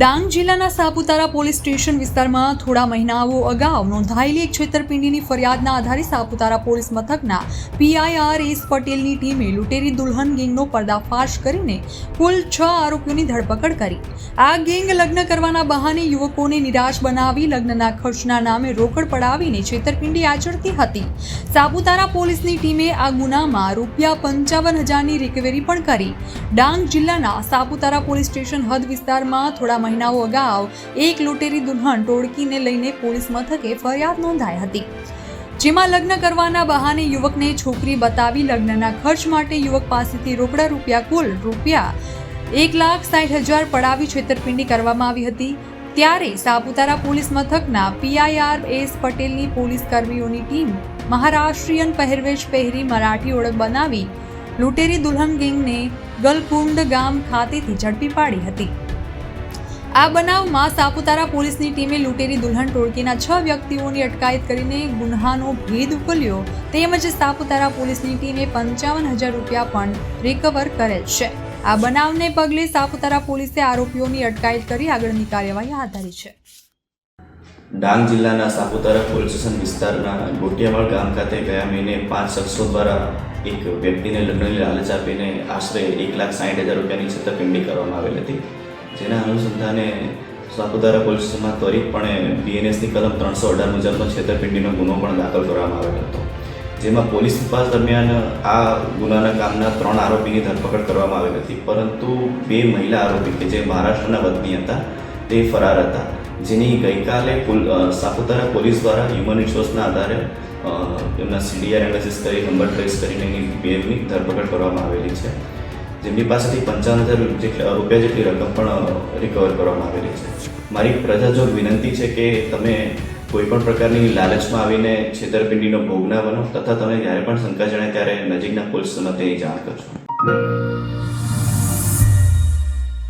ડાંગ જિલ્લાના Saputara police station વિસ્તારમાં થોડા મહિનાઓ અગાઉ નોંધાયેલી એક છેતરપિંડીની ફરિયાદના આધારે સાપુતારા પોલીસ મથકના પીઆઈઆર એસ પટેલની ટીમે લૂંટેરી દુલ્હન ગેંગનો પર્દાફાશ કરીને કુલ છ આરોપીઓની ધરપકડ કરી. આ ગેંગ લગ્ન કરવાના બહાને યુવકોને નિરાશ બનાવી લગ્નના ખર્ચના નામે રોકડ પડાવીને છેતરપિંડી આચરતી હતી. સાપુતારા પોલીસની ટીમે આ ગુનામાં રૂપિયા પંચાવન હજારની રિકવરી પણ કરી. ડાંગ જિલ્લાના સાપુતારા પોલીસ સ્ટેશન હદ વિસ્તારમાં થોડા મહિનાઓ અગાઉ એક લૂંટેરી દુલ્હન ટોળકીને લઈને પોલીસ મથકે ફરિયાદ નોંધાઈ હતી. જેમાં લગ્ન કરવાના બહાને યુવકને છોકરી બતાવી લગ્નના ખર્ચ માટે યુવક પાસેથી રોકડા રૂપિયા, કુલ રૂપિયા એક લાખ સાઠ હજાર પડાવી છેતરપિંડી કરવામાં આવી હતી. ત્યારે સાપુતારા પોલીસ મથકના પીઆઈઆર એસ પટેલની પોલીસ કર્મીઓની ટીમ મહારાષ્ટ્રીયન પહેરવેશ પહેરી મરાઠી ઓળખ બનાવી લૂંટેરી દુલ્હન ગેંગને ગલકુંડ ગામ ખાતેથી ઝડપી પાડી હતી. આ બનાવમાં સાપુતારા પોલીસની ટીમે લૂંટેરી દુલ્હન ટોળકીના છ વ્યક્તિઓની અટકાયત કરીને ગુન્હાનો ભેદ ઉકલ્યો. તેમજ સાપુતારા પોલીસની ટીમે પંચાવન હજાર રૂપિયા પણ રિકવર કરેલ છે. આ બનાવને પગલે સાપુતારા પોલીસે આરોપીઓની અટકાયત કરી આગળની કાર્યવાહી હાથ ધરી છે. ડાંગ જિલ્લાના સાપુતારા પોલીસ સ્ટેશન વિસ્તારના ગોટિયાવાડ ગામ ખાતે ગયા મહિને પાંચ શખ્સો દ્વારા એક વ્યક્તિને લગ્નની લાલચ આપીને આશરે એક લાખ સાઠ હજાર રૂપિયાની છેતરપિંડી કરવામાં આવેલ હતી. જેના અનુસંધાને સાપુતારા પોલીસમાં ત્વરિતપણે બીએનએસની કલમ ત્રણસો અઢાર મુજબનો છેતરપિંડીનો ગુનો પણ દાખલ કરવામાં આવેલ હતો. જેમાં પોલીસ તપાસ દરમિયાન આ ગુનાના કામના ત્રણ આરોપીની ધરપકડ કરવામાં આવેલ હતી. પરંતુ બે મહિલા આરોપી કે જે મહારાષ્ટ્રના વતની હતા, તે ફરાર હતા. જેની ગઈકાલે સાપુતારા પોલીસ દ્વારા હ્યુમન રિસોર્સના આધારે એમના સીડીઆર એનાલિસિસ કરી નંબર ટ્રેસ કરીને એની બેની ધરપકડ કરવામાં આવેલી છે. જેમની પાસેથી પંચાવન હજાર જેટલા રૂપિયા જેટલી રકમ પણ રિકવર કરવામાં આવેલી છે. મારી પ્રજાજોગ વિનંતી છે કે તમે કોઈ પણ પ્રકારની લાલચમાં આવીને છેતરપિંડીનો ભોગ ના બનો, તથા તમે જ્યારે પણ શંકા જણાય ત્યારે નજીકના પોલીસ મથકે જાણ કરજો